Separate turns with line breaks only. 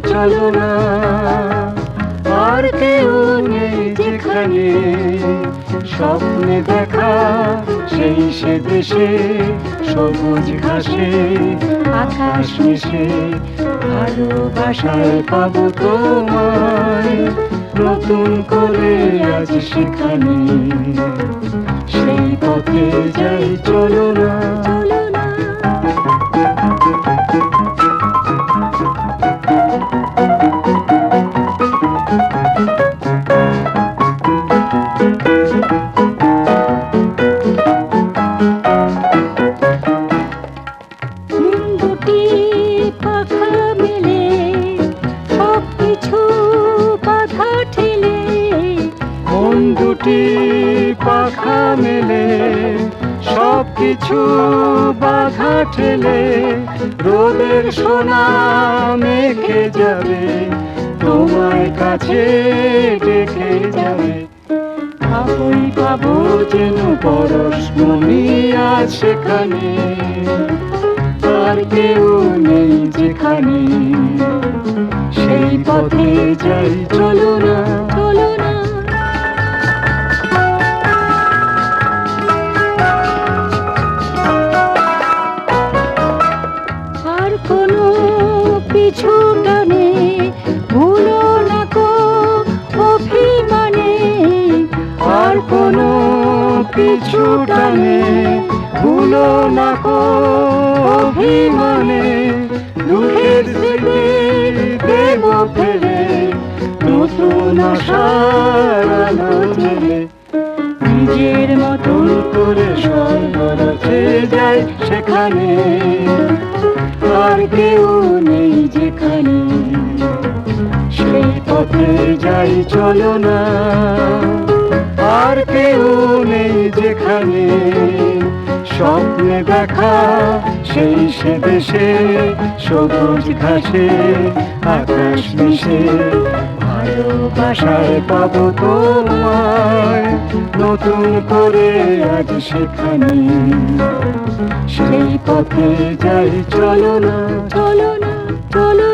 চলো না। আর কেউ নেই যেখানে স্বপ্নে দেখা, সেই সে দেশে সবুজ ঘাসে, আকাশ মিশে ভালোবাসায় পাবো তোমায়। নতুন করে আজ সেখানে সেই পথে যাই, চলো
দুটি পাখা মেলে সব কিছু বাধা ঠেলে,
রোদের সোনা মেখে যাবে, তোমার কাছে ডেকে যাবে। পাবই পাবো যেন পরশ মনি আজ সেখানে, আর কেউ নেই যেখানে। সেই পথে যাই
পিছু টানে ভুলো না কো অভিমানে,
আর কোনো পিছু টানে, ভুলো না অভিমানে। দুঃখের স্মৃতি দেব ফেলে নতুন আশার আলো নিজের মতন করে স্বর্গ যায় সেখানে। আর কেউ নেই যেখানে। সেই পথে যাই চলো না। আর কেউ নেই যেখানে। স্বপ্নে দেখা সেই সে দেশে, সবুজ ঘাসে, আকাশ মিশে। ভালোবাসায় পাবো তোমায়, নতুন করে আজ সেখানে। পথে যাই
চলো না। চলো না চলো